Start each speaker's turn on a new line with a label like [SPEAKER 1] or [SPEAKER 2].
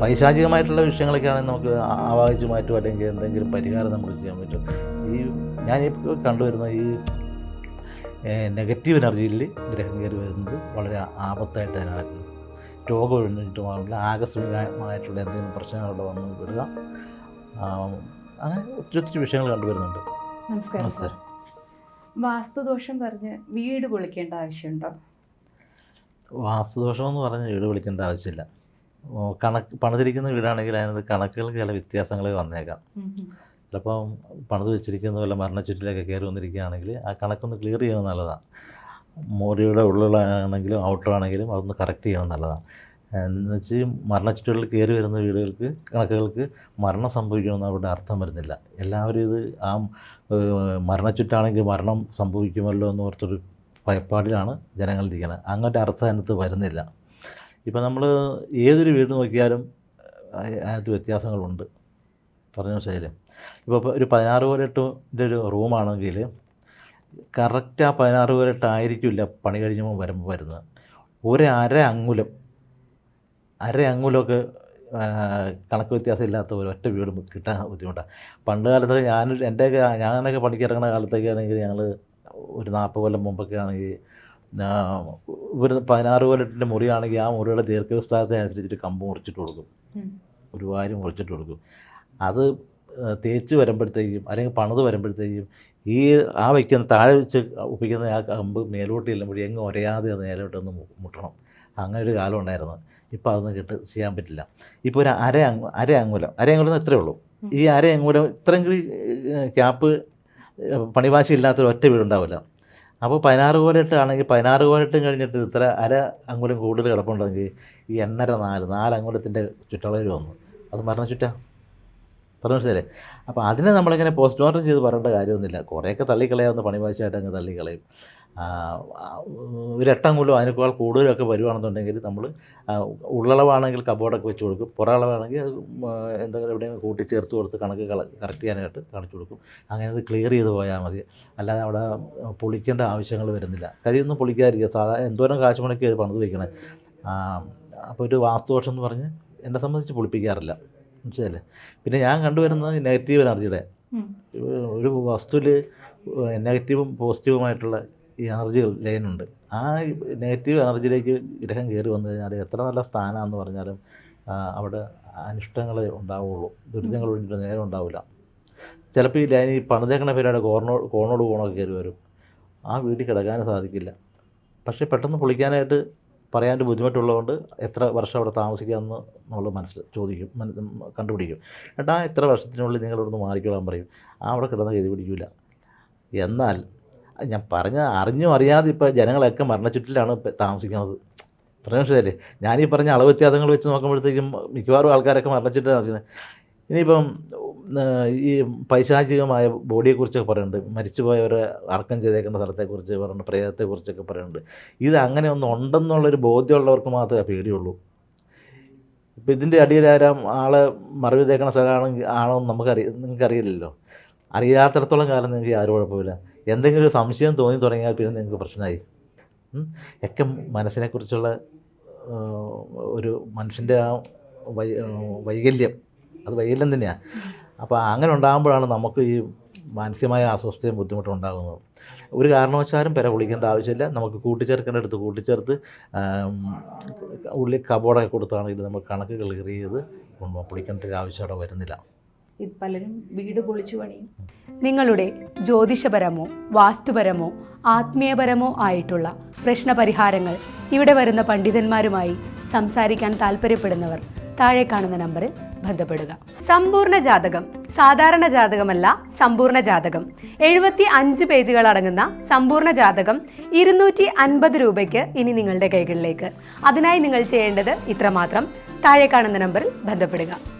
[SPEAKER 1] പൈശാചികമായിട്ടുള്ള വിഷയങ്ങളൊക്കെ ആണെങ്കിൽ നമുക്ക് ആവാഹിച്ച് മാറ്റും അല്ലെങ്കിൽ എന്തെങ്കിലും പരിഹാരം നമുക്ക് ചെയ്യാൻ പറ്റും. ഈ ഞാൻ കണ്ടുവരുന്ന ഈ നെഗറ്റീവ് എനർജിയിൽ ഗ്രഹം കയറി വരുന്നത് വളരെ ആപത്തായിട്ട് അതിനായിരുന്നു രോഗം ഒഴിഞ്ഞിട്ട് മാറില്ല ആകസ്മികമായിട്ടുള്ള എന്തെങ്കിലും പ്രശ്നങ്ങളവിടെ വന്ന് വിടുക അങ്ങനെ ഒത്തിരി ഒത്തിരി വിഷയങ്ങൾ കണ്ടുവരുന്നുണ്ട്.
[SPEAKER 2] നമസ്കാരം. വാസ്തുദോഷം പറഞ്ഞ് വീട് പൊളിക്കേണ്ട ആവശ്യമുണ്ടോ?
[SPEAKER 1] വാസ്തുദോഷം എന്ന് പറഞ്ഞ് വീട് പൊളിക്കേണ്ട ആവശ്യമില്ല. കണക്ക് പണിതിരിക്കുന്ന വീടാണെങ്കിൽ അതിനകത്ത് കണക്കുകൾ ചില വ്യത്യാസങ്ങൾ വന്നേക്കാം. ചിലപ്പം പണിത് വെച്ചിരിക്കുന്ന വല്ല മരണച്ചുറ്റിലൊക്കെ കയറി വന്നിരിക്കുകയാണെങ്കിൽ ആ കണക്കൊന്ന് ക്ലിയർ ചെയ്യണം നല്ലതാണ്. മോറിയുടെ ഉള്ളിലാണെങ്കിലും ഔട്ടറാണെങ്കിലും അതൊന്ന് കറക്റ്റ് ചെയ്യണം നല്ലതാണ്. എന്ന് വെച്ച് മരണച്ചുറ്റുകളിൽ കയറി വരുന്ന വീടുകൾക്ക് കണക്കുകൾക്ക് മരണം സംഭവിക്കണമെന്ന് അവിടെ അർത്ഥം വരുന്നില്ല. എല്ലാവരും ഇത് ആ മരണച്ചുറ്റാണെങ്കിൽ മരണം സംഭവിക്കുമല്ലോ എന്ന് ഓർത്തൊരു ഭയപ്പാടിലാണ് ജനങ്ങളിരിക്കുന്നത്. അങ്ങനത്തെ അർത്ഥം അതിനകത്ത് വരുന്നില്ല. ഇപ്പം നമ്മൾ ഏതൊരു വീട് നോക്കിയാലും അതിനകത്ത് വ്യത്യാസങ്ങളുണ്ട്. പറഞ്ഞ ശൈലി ഇപ്പോൾ ഒരു പതിനാറ് പോലെട്ടിന്റെ ഒരു റൂമാണെങ്കിൽ കറക്റ്റ് ആ പതിനാറ് പോലെട്ടായിരിക്കില്ല പണി കഴിഞ്ഞപ്പോൾ വരുമ്പോൾ വരുന്നത്. ഒരു അര അങ്ങുലം അര അങ്ങുലമൊക്കെ കണക്ക് വ്യത്യാസം ഇല്ലാത്ത ഒരു ഒറ്റ വീട് കിട്ടാൻ ബുദ്ധിമുട്ടാണ് പണ്ട് കാലത്ത് ഞാൻ എന്റെയൊക്കെ ഞാനൊക്കെ പണിക്കിറങ്ങുന്ന കാലത്തൊക്കെ ആണെങ്കിൽ ഞങ്ങൾ ഒരു നാൽപ്പത് കൊല്ലം മുമ്പൊക്കെ ആണെങ്കിൽ ഒരു പതിനാറ് കൊല്ലത്തിന്റെ മുറിയാണെങ്കിൽ ആ മുറിയുടെ ദീർഘവിസ്താരത്തെ അനുസരിച്ചിട്ട് കമ്പ് മുറിച്ചിട്ട് കൊടുക്കും. ഒരു വാരി മുറിച്ചിട്ട് കൊടുക്കും. അത് തേച്ച് വരുമ്പോഴത്തേക്കും അല്ലെങ്കിൽ പണിത് വരുമ്പോഴത്തേക്കും ഈ ആ വയ്ക്കുന്ന താഴെ വെച്ച് ഒപ്പിക്കുന്ന ആ കമ്പ് മേലോട്ട് ചെല്ലുമ്പോൾ എങ്ങും ഒരയാതെ അത് നേരോട്ട് ഒന്ന് മുട്ടണം. അങ്ങനെ ഒരു കാലം ഉണ്ടായിരുന്നു. ഇപ്പോൾ അതൊന്നും കിട്ട് ചെയ്യാൻ പറ്റില്ല. ഇപ്പോൾ ഒരു അര അങ്ങ് അര അങ്ങൂലം അര അങ്ങൂലം എത്രയേ ഉള്ളൂ. ഈ അര അങ്ങൂലം ഇത്രയും കൂടി ക്യാപ്പ് പണിവാശി ഇല്ലാത്തൊരു ഒറ്റ വീടുണ്ടാവില്ല. അപ്പോൾ പതിനാറ് കോലിട്ട് ആണെങ്കിൽ പതിനാറ് കോലിട്ടും കഴിഞ്ഞിട്ട് ഇത്ര അര അങ്കുലം കൂടുതൽ കിടപ്പുണ്ടെങ്കിൽ ഈ എണ്ണര നാല് നാല് അങ്കുലത്തിന്റെ ചുറ്റളവിൽ വന്നു. അത് മരണ ചുറ്റാ? പറഞ്ഞു മനസ്സിലല്ലേ അപ്പോൾ അതിനെ നമ്മളിങ്ങനെ പോസ്റ്റ്മോർട്ടം ചെയ്ത് പറയേണ്ട കാര്യമൊന്നുമില്ല. കുറേയൊക്കെ തള്ളിക്കളയാവുന്ന പണിവാശിയായിട്ട് അങ്ങ് തള്ളിക്കളയും. ആ, ആ, ഒരു എട്ടങ്കുലോ അതിനേക്കാൾ കൂടുതലൊക്കെ വരുവാണെന്നുണ്ടെങ്കിൽ നമ്മൾ ഉള്ളളവാണെങ്കിൽ കബോർഡൊക്കെ വെച്ച് കൊടുക്കും. പുറളവാണെങ്കിൽ അത് എന്തെങ്കിലും എവിടെയെങ്കിലും കൂട്ടി ചേർത്ത് കൊടുത്ത് കണക്ക് കള കറക്റ്റ് ചെയ്യാനായിട്ട് കാണിച്ചു കൊടുക്കും. അങ്ങനെ അത് ക്ലിയർ ചെയ്ത് പോയാൽ മതി. അല്ലാതെ അവിടെ പൊളിക്കേണ്ട ആവശ്യങ്ങൾ വരുന്നില്ല. കഴിയൊന്നും പൊളിക്കാതിരിക്കുക. സാധാരണ എന്തോരം കാശ് മുടക്കി അത് പണിത് വയ്ക്കണേ അപ്പോൾ ഒരു വാസ്തുദോഷം എന്ന് പറഞ്ഞ് എന്നെ സംബന്ധിച്ച് പൊളിപ്പിക്കാറില്ല. മനസ്സിലല്ലേ പിന്നെ ഞാൻ കണ്ടുവരുന്നത് നെഗറ്റീവ് എനർജിയുടെ ഒരു വസ്തുവിൽ നെഗറ്റീവും പോസിറ്റീവുമായിട്ടുള്ള ഈ എനർജികൾ ലൈനുണ്ട്. ആ നെഗറ്റീവ് എനർജിയിലേക്ക് ഗ്രഹം കയറി വന്നു കഴിഞ്ഞാൽ എത്ര നല്ല സ്ഥാനമാണെന്ന് പറഞ്ഞാലും അവിടെ അനിഷ്ടങ്ങളെ ഉണ്ടാവുള്ളൂ. ദുരിതങ്ങൾ വേണ്ടിയിട്ട് നേരം ഉണ്ടാവില്ല. ചിലപ്പോൾ ഈ ഈ പണിതേക്കണ പേരുടെ കോർണോ കോണോട് കോണൊക്കെ കയറി വരും. ആ വീട്ടിൽ കിടക്കാനും സാധിക്കില്ല. പക്ഷേ പെട്ടെന്ന് പൊളിക്കാനായിട്ട് പറയാൻ ബുദ്ധിമുട്ടുള്ളതുകൊണ്ട് എത്ര വർഷം അവിടെ താമസിക്കാമെന്ന് നമ്മൾ മനസ്സിൽ ചോദിക്കും കണ്ടുപിടിക്കും. ആ എത്ര വർഷത്തിനുള്ളിൽ നിങ്ങൾ ഇവിടുന്ന് മാറിക്കോളാൻ പറയും. ആ അവിടെ കിടന്ന് കരുതി പിടിക്കില്ല എന്നാൽ ഞാൻ പറഞ്ഞ അറിഞ്ഞും അറിയാതെ ഇപ്പോൾ ജനങ്ങളൊക്കെ മരണച്ചുറ്റിലാണ് താമസിക്കുന്നത്. പറഞ്ഞ മനസ്സിലല്ലേ ഞാനീ പറഞ്ഞ അളവ് വ്യത്യാസങ്ങൾ വെച്ച് നോക്കുമ്പോഴത്തേക്കും മിക്കവാറും ആൾക്കാരൊക്കെ മരണച്ചുറ്റിലാണ് താമസിക്കുന്നത് ഇനിയിപ്പം ഈ പൈശാചികമായ ബോഡിയെക്കുറിച്ചൊക്കെ പറയുന്നുണ്ട്. മരിച്ചുപോയവരെ അടക്കം ചെയ്തേക്കുന്ന സ്ഥലത്തെക്കുറിച്ച് പറയുന്നുണ്ട് പ്രേതത്തെക്കുറിച്ചൊക്കെ പറയുന്നുണ്ട്. ഇത് അങ്ങനെ ഒന്നും ഉണ്ടെന്നുള്ളൊരു ബോധ്യമുള്ളവർക്ക് മാത്രമേ പേടിയുള്ളൂ. ഇപ്പം ഇതിന്റെ അടിയിൽ ആരാ ആളെ മറവ് തേക്കണ സ്ഥലമാണെങ്കിൽ ആണോ നമുക്കറിയാം നിങ്ങൾക്ക് അറിയില്ലല്ലോ അറിയാത്തിടത്തോളം കാലം നിങ്ങൾക്ക് ആരും കുഴപ്പമില്ല എന്തെങ്കിലും ഒരു സംശയം തോന്നി തുടങ്ങിയാൽ പിന്നെ നിങ്ങൾക്ക് പ്രശ്നമായി. ഒക്കെ മനസ്സിനെക്കുറിച്ചുള്ള ഒരു മനുഷ്യന്റെ ആ വൈ വൈകല്യം. അത് വൈകല്യം തന്നെയാണ് അപ്പോൾ അങ്ങനെ ഉണ്ടാകുമ്പോഴാണ് നമുക്ക് ഈ മാനസികമായ അസ്വസ്ഥയും ബുദ്ധിമുട്ടും ഉണ്ടാകുന്നത്. ഒരു കാരണവശാലും പെര വിളിക്കേണ്ട ആവശ്യമില്ല. നമുക്ക് കൂട്ടിച്ചേർക്കേണ്ട അടുത്ത് കൂട്ടിച്ചേർത്ത് ഉള്ളിൽ കബോർഡൊക്കെ കൊടുത്താണെങ്കിൽ നമുക്ക് ചെയ്ത് കൊണ്ടുപോകാം പൊളിക്കേണ്ട ഒരു ആവശ്യം അവിടെ വരുന്നില്ല.
[SPEAKER 2] ഇത് പലരും വീട് പൊളിച്ചു പണിയും.
[SPEAKER 3] നിങ്ങളുടെ ജ്യോതിഷപരമോ വാസ്തുപരമോ ആത്മീയപരമോ ആയിട്ടുള്ള പ്രശ്നപരിഹാരങ്ങൾ ഇവിടെ വരുന്ന പണ്ഡിതന്മാരുമായി സംസാരിക്കാൻ താല്പര്യപ്പെടുന്നവർ താഴെ കാണുന്ന നമ്പറിൽ ബന്ധപ്പെടുക. സമ്പൂർണ ജാതകം സാധാരണ ജാതകമല്ല സമ്പൂർണ ജാതകം. എഴുപത്തി അഞ്ച് പേജുകൾ അടങ്ങുന്ന സമ്പൂർണ ജാതകം ഇരുന്നൂറ്റി അൻപത് രൂപയ്ക്ക് ഇനി നിങ്ങളുടെ കൈകളിലേക്ക്. അതിനായി നിങ്ങൾ ചെയ്യേണ്ടത് ഇത്രമാത്രം. താഴെ കാണുന്ന നമ്പറിൽ ബന്ധപ്പെടുക.